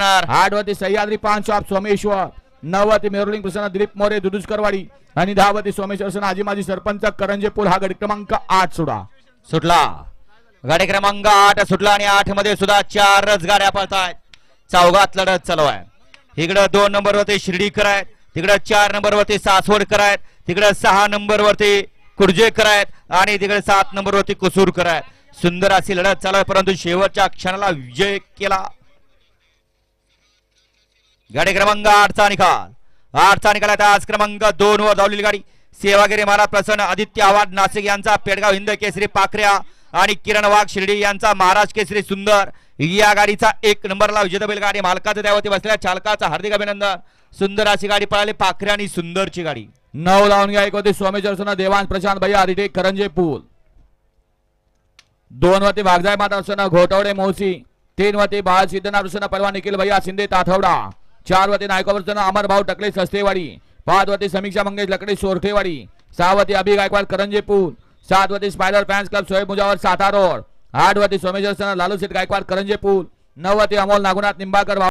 करणार. आठ वरती सह्याद्री पान शॉप सोमेश्वर. नऊ वरती मेरुलिंग प्रसन्न दिलीप मोरे दुदुस्करवाडी आणि दहा वरती सोमेश्वर सण आजी माजी सरपंच करंजे पूल हा गट क्रमांक आठ सोडा. सुटला. गाडी क्रमांक आठ सुटला आणि आठमध्ये सुद्धा चारच गाड्या पळतायत. चौघात लढत चालू आहे. इकडं दोन नंबर वरती शिर्डीकर आहेत. तिकडं चार नंबर वरती सासवडकर आहेत. तिकडं सहा नंबर वरती कुडजेकर आहेत. आणि तिकडे सात नंबर वरती कुसूरकर आहेत. सुंदर अशी लढत चालू आहे परंतु शेवटच्या क्षणाला विजय केला. गाडी क्रमांक आठचा निकाल. आठचा निकाल आता आज क्रमांक दोन वर धावलेली गाडी. सेवागिरी महाराज प्रसन्न आदित्य आव्हाड नाशिक यांचा पेडगाव हिंद केसरी पाखऱ्या आणि किरण वाघ शिर्डी यांचा महाराज केसरी सुंदर. या गाडीचा एक नंबरला विजेता बैल गाडी मालकाचं त्यावरती बसलेल्या चालकाचा हार्दिक अभिनंदन. सुंदर अशी गाडी पळाली पाखरे आणि सुंदरची गाडी. नऊ लावून घ्या एक होती स्वामी सण देवांश प्रशांत भैया रिटेक करंजे पूल. दोन वरती वाघजाय माता घोटवडे मोसी. तीन वरती बाळ सिद्धनाथ परवा निखिल भैया शिंदे ताथवडा. चार वरती नायकोवर अमर भाऊ टकले सस्तेवाडी. पाचवरती समीक्षा मंगेश लकडे Sorthewadi. सहावरती Abhi Gaikwad Karanje Pul spider fans club Soheb Mujawar Satarod. आठवती Someshwar Lalu Seth Gaikwad Karanjepur. Pul Amol Nagunath निंबाकर